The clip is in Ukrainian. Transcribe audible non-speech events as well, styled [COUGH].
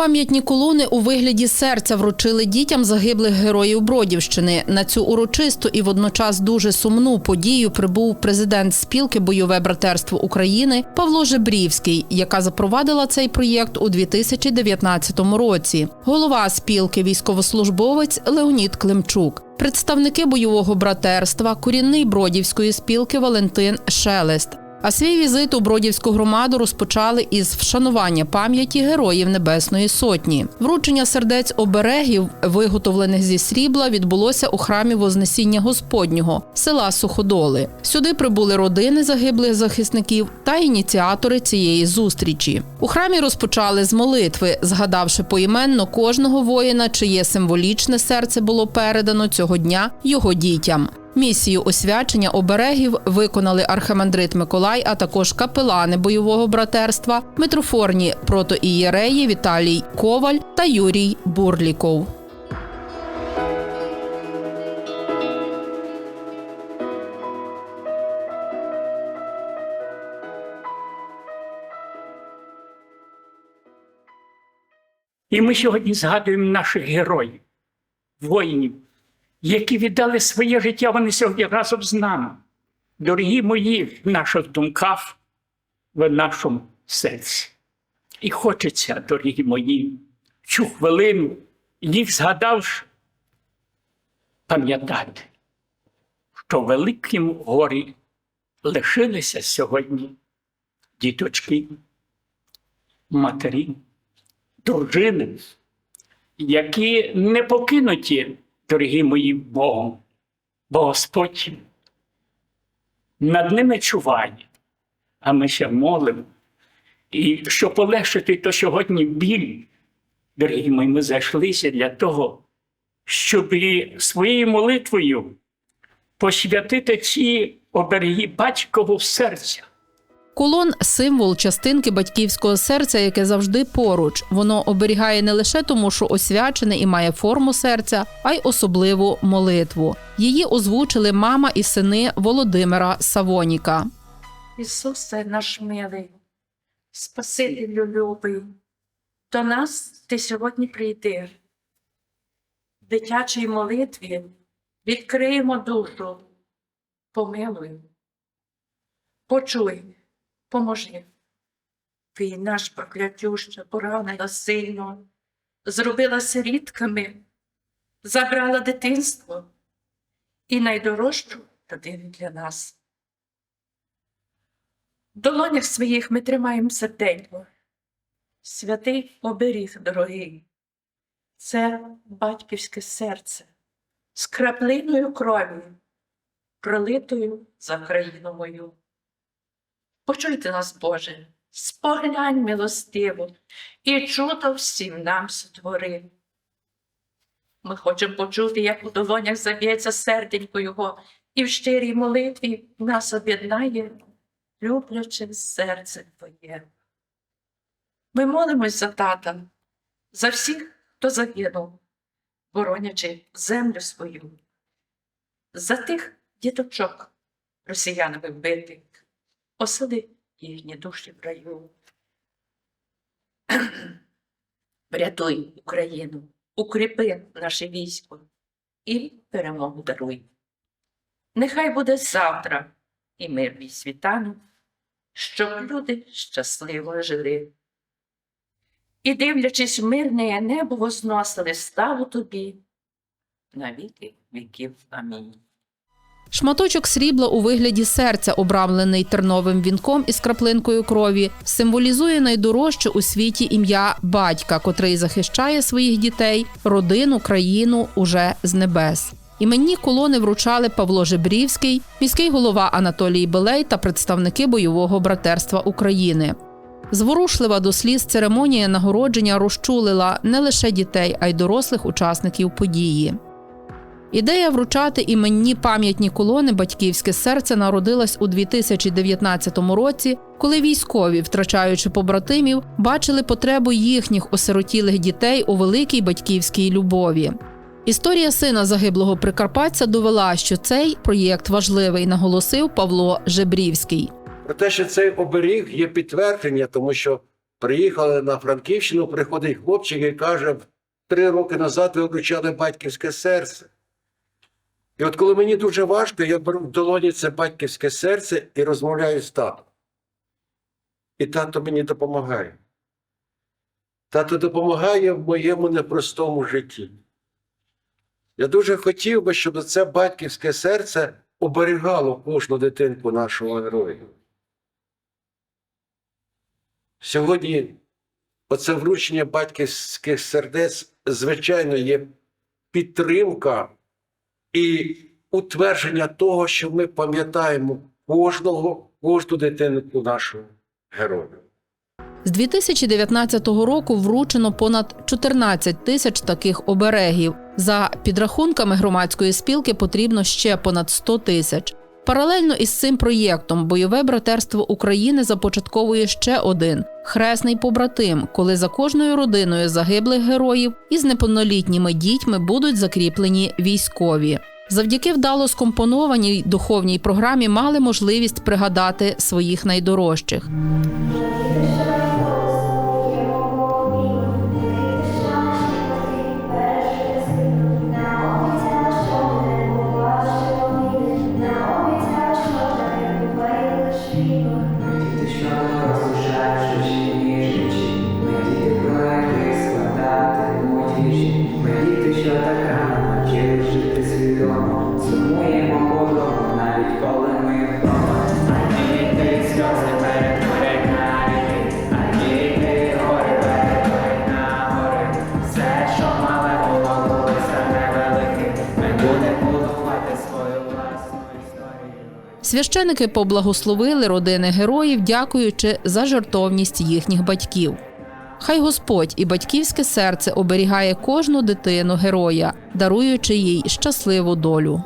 Пам'ятні колони у вигляді серця вручили дітям загиблих героїв Бродівщини. На цю урочисту і водночас дуже сумну подію прибув президент спілки Бойове братерство України Павло Жебрівський, яка запровадила цей проєкт у 2019 році. Голова спілки військовослужбовець Леонід Климчук. Представники бойового братерства, корінний бродівської спілки Валентин Шелест. А свій візит у Бродівську громаду розпочали із вшанування пам'яті героїв Небесної Сотні. Вручення сердець оберегів, виготовлених зі срібла, відбулося у храмі Вознесіння Господнього села Суходоли. Сюди прибули родини загиблих захисників та ініціатори цієї зустрічі. У храмі розпочали з молитви, згадавши поіменно кожного воїна, чиє символічне серце було передано цього дня його дітям. Місію освячення оберегів виконали архимандрит Миколай, а також капелани бойового братерства, митрофорні протоієреї Віталій Коваль та Юрій Бурліков. І ми сьогодні згадуємо наших героїв, воїнів, які віддали своє життя, вони сьогодні разом з нами. Дорогі мої, в наших думках, в нашому серці. І хочеться, дорогі мої, в цю хвилину, їх згадавши, пам'ятати, що в великому горі лишилися сьогодні діточки, матері дружини, які не покинуті, дорогі мої Богом, бо Господь над ними чуває, а ми ще молимо. І щоб полегшити то сьогодні біль, дорогі мої, ми зайшлися для того, щоб своєю молитвою посвятити ці обереги батькового серця. Колон символ частинки батьківського серця, яке завжди поруч. Воно оберігає не лише тому, що освячене і має форму серця, а й особливу молитву. Її озвучили мама і сини Володимира Савоніка. Ісусе наш милий, Спасителю любий, до нас ти сьогодні прийди. В дитячій молитві відкриємо душу, помилуй, почуй, поможи. Війна ж проклятюща, поранила сильно, зробила сирітками, забрала дитинство і найдорожчу родину для нас. В долонях своїх ми тримаємо серденько. Святий оберіг дорогий. Це батьківське серце з краплиною крові, пролитою за країну мою. Почуйте нас, Боже, споглянь милостиво і чудо всім нам сотвори. Ми хочемо почути, як у долонях заб'ється серденько Його, і в щирій молитві нас об'єднає любляче серце Твоє. Ми молимось за тата, за всіх, хто загинув, боронячи землю свою, за тих діточок росіянами вбитих, осади їхні душі в раю. [CLEARS THROAT] Врятуй Україну, укріпи наше військо і перемогу даруй. Нехай буде завтра і мирний світанок, щоб люди щасливо жили. І, дивлячись в мирне небо, возносили славу тобі на віки віків. Амінь. Шматочок срібла у вигляді серця, обрамлений терновим вінком із краплинкою крові, символізує найдорожче у світі ім'я батька, котрий захищає своїх дітей, родину, країну уже з небес. Іменні колони вручали Павло Жебрівський, міський голова Анатолій Белей та представники бойового братерства України. Зворушлива до сліз церемонія нагородження розчулила не лише дітей, а й дорослих учасників події. Ідея вручати іменні пам'ятні колони Батьківське серце народилась у 2019 році, коли військові, втрачаючи побратимів, бачили потребу їхніх осиротілих дітей у великій батьківській любові. Історія сина загиблого прикарпатця довела, що цей проєкт важливий, наголосив Павло Жебрівський. Те, що цей оберіг є підтвердження, тому що приїхали на Франківщину, приходить хлопчик і каже, три роки назад ви вручали батьківське серце. І от коли мені дуже важко, я беру в долоні це батьківське серце і розмовляю з татом. І тато мені допомагає. Тато допомагає в моєму непростому житті. Я дуже хотів би, щоб це батьківське серце оберігало кожну дитинку нашого героя. Сьогодні оце вручення батьківських сердець, звичайно, є підтримка і утвердження того, що ми пам'ятаємо кожного, кожну дитинку нашого героя. З 2019 року вручено понад 14 тисяч таких оберегів. За підрахунками громадської спілки потрібно ще понад 100 тисяч. Паралельно із цим проєктом бойове братерство України започатковує ще один хресний побратим, коли за кожною родиною загиблих героїв із неповнолітніми дітьми будуть закріплені військові. Завдяки вдало скомпонованій духовній програмі мали можливість пригадати своїх найдорожчих. Священики поблагословили родини героїв, дякуючи за жертовність їхніх батьків. Хай Господь і батьківське серце оберігає кожну дитину героя, даруючи їй щасливу долю.